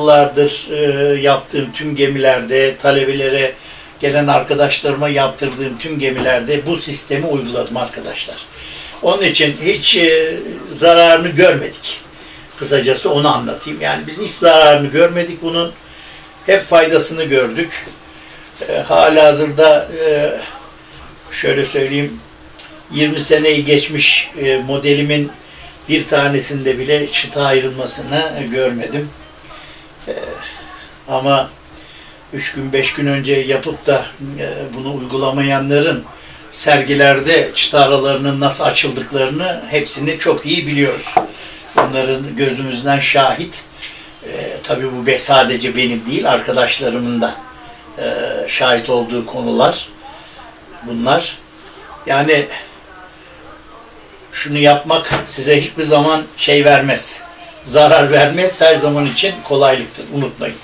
Yıllardır e, yaptığım tüm gemilerde, talebelere gelen arkadaşlarıma yaptırdığım tüm gemilerde bu sistemi uyguladım arkadaşlar. Onun için hiç e, zararını görmedik. Kısacası onu anlatayım. Yani biz hiç zararını görmedik bunun. Hep faydasını gördük. E, halihazırda e, şöyle söyleyeyim 20 seneyi geçmiş e, modelimin bir tanesinde bile çıta ayrılmasını görmedim. Ama üç gün beş gün önce yapıp da e, bunu uygulamayanların sergilerde çıta aralarının nasıl açıldıklarını hepsini çok iyi biliyoruz. Bunların gözümüzden şahit. E, tabii bu sadece benim değil, arkadaşlarımın da e, şahit olduğu konular bunlar. Yani şunu yapmak size hiçbir zaman şey vermez. Zarar vermez. Her zaman için kolaylıktır. Unutmayın.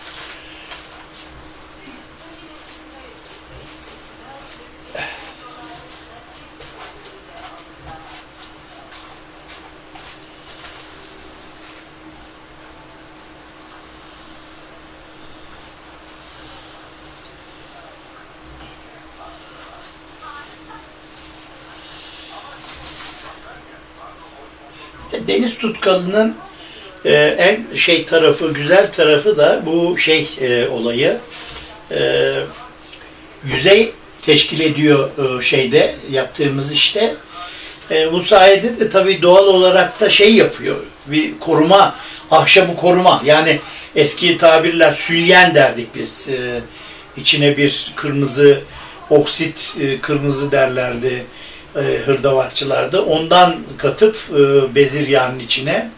Deniz tutkalının e, en şey tarafı, güzel tarafı da bu şey e, olayı. E, yüzey teşkil ediyor e, şeyde yaptığımız işte. E, bu sayede de tabii doğal olarak da şey yapıyor. Bir koruma, ahşabı koruma. Yani eski tabirler sülyen derdik biz. E, içine bir kırmızı oksit e, kırmızı derlerdi e, hırdavatçılarda. Ondan katıp e, beziryağının içine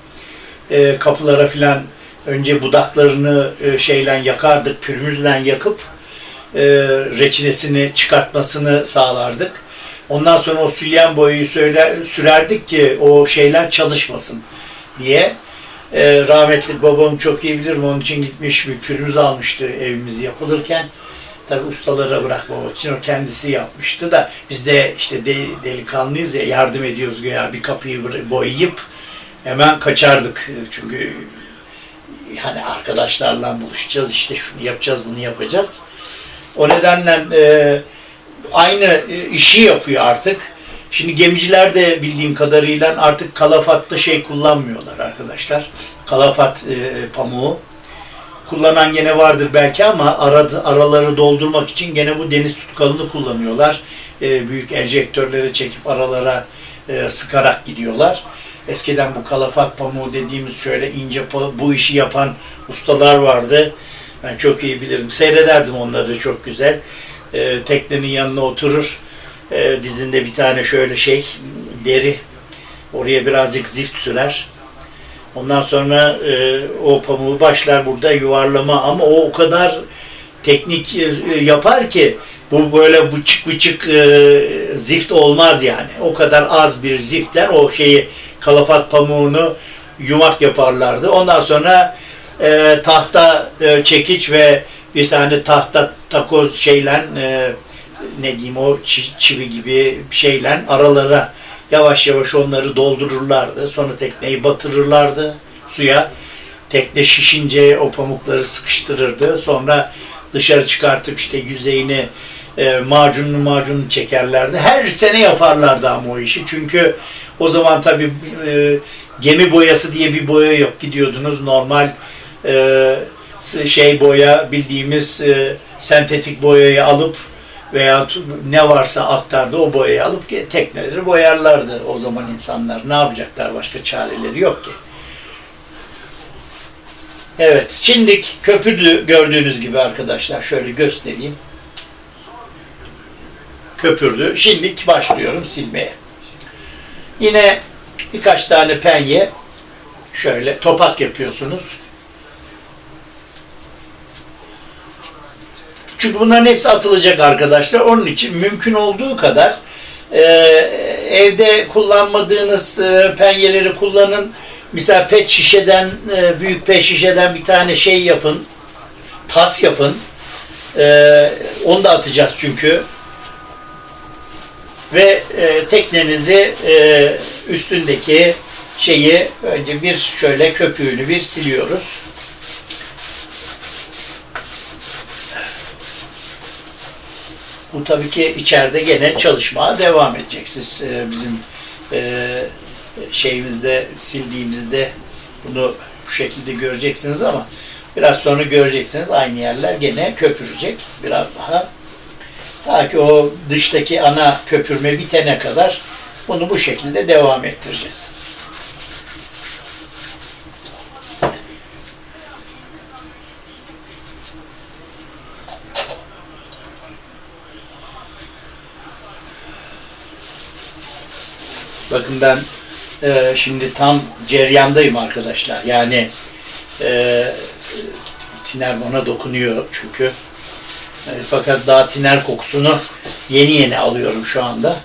e, kapılara filan önce budaklarını e, şeyle yakardık, pürmüzle yakıp e, reçinesini çıkartmasını sağlardık. Ondan sonra o sülyen boyayı söyler, sürerdik ki o şeyler çalışmasın diye. E, rahmetli babam çok iyi bilir onun için gitmiş bir pürmüz almıştı evimiz yapılırken. Tabi ustalara bırakmamak için o kendisi yapmıştı da biz de işte de, delikanlıyız ya yardım ediyoruz güya bir kapıyı boyayıp hemen kaçardık. Çünkü hani arkadaşlarla buluşacağız işte şunu yapacağız bunu yapacağız. O nedenle e, aynı e, işi yapıyor artık. Şimdi gemiciler de bildiğim kadarıyla artık kalafatta şey kullanmıyorlar arkadaşlar. Kalafat e, pamuğu. Kullanan gene vardır belki ama aradı, araları doldurmak için gene bu deniz tutkalını kullanıyorlar. E, büyük enjektörleri çekip aralara e, sıkarak gidiyorlar. Eskiden bu kalafat pamuğu dediğimiz şöyle ince bu işi yapan ustalar vardı. Ben çok iyi bilirim. Seyrederdim onları çok güzel. E, teknenin yanına oturur. E, dizinde bir tane şöyle şey deri. Oraya birazcık zift sürer. Ondan sonra e, o pamuğu başlar burada yuvarlama ama o o kadar teknik e, yapar ki bu böyle bıçık bıçık e, zift olmaz yani. O kadar az bir ziftten o şeyi kalafat pamuğunu yumak yaparlardı. Ondan sonra e, tahta e, çekiç ve bir tane tahta takoz şeyle e, ne diyeyim o çi- çivi gibi şeyle aralara yavaş yavaş onları doldururlardı. Sonra tekneyi batırırlardı suya. Tekne şişince o pamukları sıkıştırırdı. Sonra dışarı çıkartıp işte yüzeyini e, macunlu macunlu çekerlerdi. Her sene yaparlardı ama o işi. Çünkü o zaman tabii e, gemi boyası diye bir boya yok. Gidiyordunuz normal e, şey boya bildiğimiz e, sentetik boyayı alıp veya ne varsa aktardı o boyayı alıp tekneleri boyarlardı o zaman insanlar. Ne yapacaklar başka çareleri yok ki. Evet, şimdilik köpürdü gördüğünüz gibi arkadaşlar. Şöyle göstereyim. Köpürdü. Şimdilik başlıyorum silmeye. Yine birkaç tane penye şöyle topak yapıyorsunuz. Çünkü bunların hepsi atılacak arkadaşlar. Onun için mümkün olduğu kadar e, evde kullanmadığınız e, penyeleri kullanın. Mesela pet şişeden, e, büyük pet şişeden bir tane şey yapın. Tas yapın. Ee, onu da atacağız çünkü. Ve e, teknenizi e, üstündeki şeyi önce bir şöyle köpüğünü bir siliyoruz. Bu tabii ki içeride gene çalışmaya devam edeceksiniz. Bizim e, şeyimizde sildiğimizde bunu bu şekilde göreceksiniz ama biraz sonra göreceksiniz aynı yerler gene köpürecek biraz daha. Ta ki o dıştaki ana köpürme bitene kadar bunu bu şekilde devam ettireceğiz. Bakın ben e, şimdi tam ceryandayım arkadaşlar. Yani e, tiner bana dokunuyor çünkü. E, fakat daha tiner kokusunu yeni yeni alıyorum şu anda.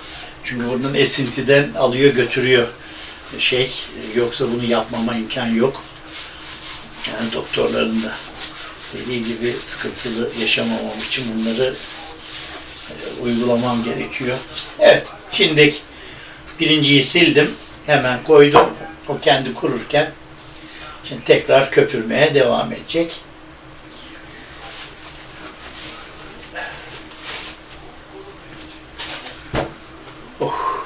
Çünkü buradan esintiden alıyor götürüyor şey. Yoksa bunu yapmama imkan yok. Yani doktorların da dediği gibi sıkıntılı yaşamamam için bunları e, uygulamam gerekiyor. Evet, şimdi birinciyi sildim. Hemen koydum. O kendi kururken şimdi tekrar köpürmeye devam edecek. Oh.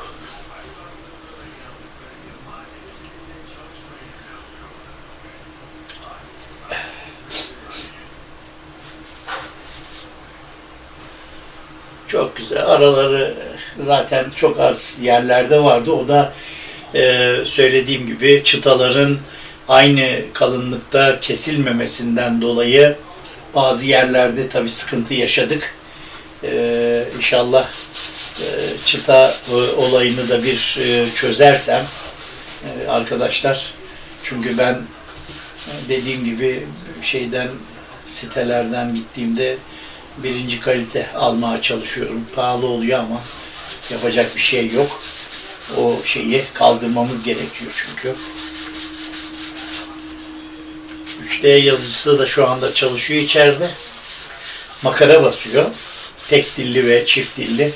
Çok güzel. Araları zaten çok az yerlerde vardı. O da e, söylediğim gibi çıtaların aynı kalınlıkta kesilmemesinden dolayı bazı yerlerde tabi sıkıntı yaşadık. E, inşallah e, çıta e, olayını da bir e, çözersem e, arkadaşlar çünkü ben e, dediğim gibi şeyden sitelerden gittiğimde birinci kalite almaya çalışıyorum. Pahalı oluyor ama yapacak bir şey yok. O şeyi kaldırmamız gerekiyor çünkü. 3D yazıcısı da şu anda çalışıyor içeride. Makara basıyor. Tek dilli ve çift dilli.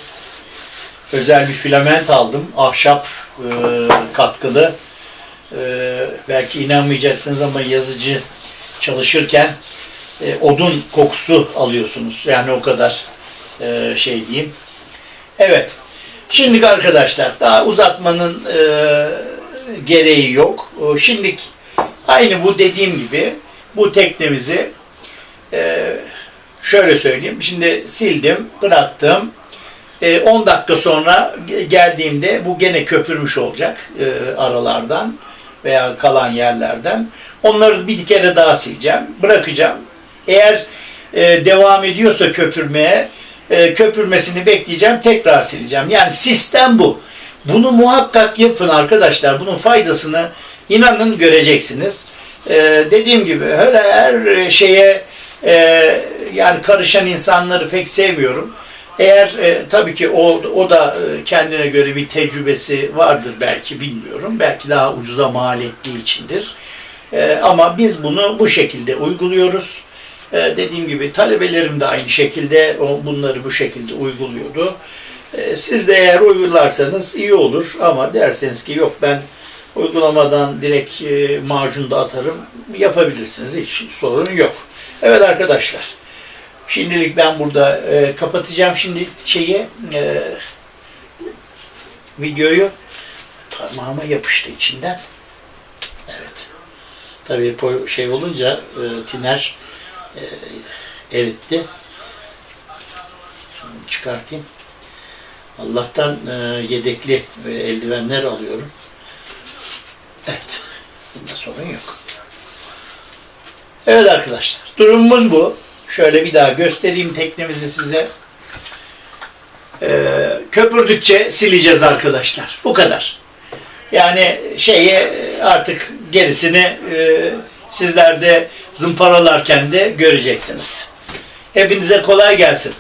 Özel bir filament aldım. Ahşap e, katkılı. E, belki inanmayacaksınız ama yazıcı çalışırken e, odun kokusu alıyorsunuz. Yani o kadar e, şey diyeyim. Evet. Şimdi arkadaşlar daha uzatmanın e, gereği yok. Şimdi aynı bu dediğim gibi bu teknemizi e, şöyle söyleyeyim. Şimdi sildim, bıraktım. E, 10 dakika sonra ge- geldiğimde bu gene köpürmüş olacak e, aralardan veya kalan yerlerden. Onları bir kere daha sileceğim, bırakacağım. Eğer e, devam ediyorsa köpürmeye, e, köpürmesini bekleyeceğim, tekrar sileceğim. Yani sistem bu. Bunu muhakkak yapın arkadaşlar. Bunun faydasını inanın göreceksiniz. E, dediğim gibi öyle her şeye e, yani karışan insanları pek sevmiyorum. Eğer e, tabii ki o, o da e, kendine göre bir tecrübesi vardır belki bilmiyorum. Belki daha ucuza mal ettiği içindir. E, ama biz bunu bu şekilde uyguluyoruz. E, dediğim gibi talebelerim de aynı şekilde bunları bu şekilde uyguluyordu. E, siz de eğer uygularsanız iyi olur ama derseniz ki yok ben uygulamadan direkt e, macunda atarım yapabilirsiniz. Hiç sorun yok. Evet arkadaşlar. Şimdilik ben burada e, kapatacağım şimdi şeyi e, videoyu parmağıma yapıştı içinden. Evet. Tabii şey olunca e, tiner eritti. Şimdi çıkartayım. Allah'tan e, yedekli e, eldivenler alıyorum. Evet. Bunda sorun yok. Evet arkadaşlar. Durumumuz bu. Şöyle bir daha göstereyim teknemizi size. Ee, köpürdükçe sileceğiz arkadaşlar. Bu kadar. Yani şeyi artık gerisini e, sizler zımparalarken de göreceksiniz. Hepinize kolay gelsin.